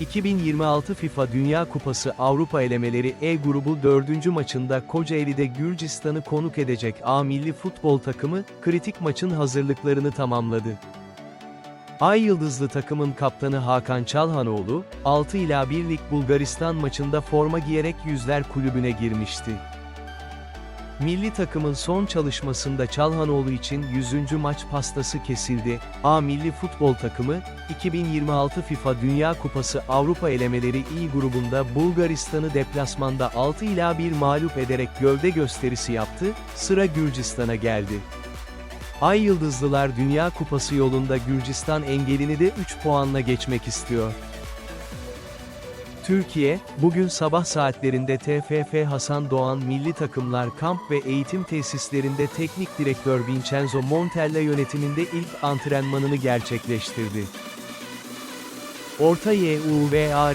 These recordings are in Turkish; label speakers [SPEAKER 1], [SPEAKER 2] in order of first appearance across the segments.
[SPEAKER 1] 2026 FIFA Dünya Kupası Avrupa elemeleri E grubu 4. maçında Kocaeli'de Gürcistan'ı konuk edecek A milli futbol takımı, kritik maçın hazırlıklarını tamamladı. Ay Yıldızlı takımın kaptanı Hakan Çalhanoğlu, 6 ila 1 lig Bulgaristan maçında forma giyerek Yüzler Kulübü'ne girmişti. Milli takımın son çalışmasında Çalhanoğlu için 100. maç pastası kesildi. A milli futbol takımı, 2026 FIFA Dünya Kupası Avrupa elemeleri İ grubunda Bulgaristan'ı deplasmanda 6 ila 1 mağlup ederek gövde gösterisi yaptı, sıra Gürcistan'a geldi. Ay Yıldızlılar Dünya Kupası yolunda Gürcistan engelini de 3 puanla geçmek istiyor. Türkiye, bugün sabah saatlerinde TFF Hasan Doğan Milli Takımlar Kamp ve Eğitim Tesislerinde Teknik Direktör Vincenzo Montella yönetiminde ilk antrenmanını gerçekleştirdi. Orta YUVARLAKTA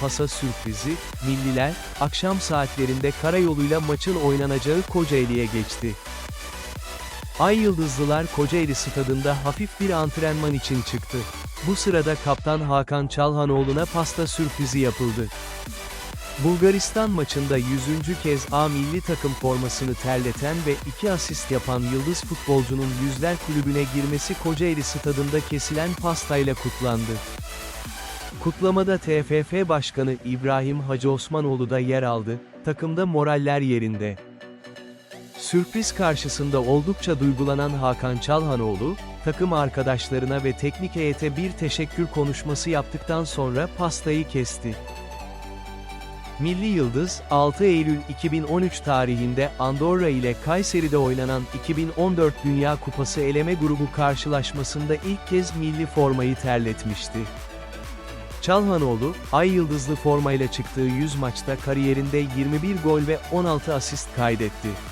[SPEAKER 1] pasa sürprizi, Milliler, akşam saatlerinde karayoluyla maçın oynanacağı Kocaeli'ye geçti. Ay Yıldızlılar Kocaeli stadında hafif bir antrenman için çıktı. Bu sırada kaptan Hakan Çalhanoğlu'na pasta sürprizi yapıldı. Bulgaristan maçında 100. kez A milli takım formasını terleten ve 2 asist yapan yıldız futbolcunun Yüzler Kulübü'ne girmesi Kocaeli stadında kesilen pastayla kutlandı. Kutlamada TFF Başkanı İbrahim Hacı Osmanoğlu da yer aldı, takımda moraller yerinde. Sürpriz karşısında oldukça duygulanan Hakan Çalhanoğlu, takım arkadaşlarına ve teknik heyete bir teşekkür konuşması yaptıktan sonra pastayı kesti. Milli Yıldız, 6 Eylül 2013 tarihinde Andorra ile Kayseri'de oynanan 2014 Dünya Kupası eleme grubu karşılaşmasında ilk kez milli formayı terletmişti. Çalhanoğlu, Ay Yıldızlı formayla çıktığı 100 maçta kariyerinde 21 gol ve 16 asist kaydetti.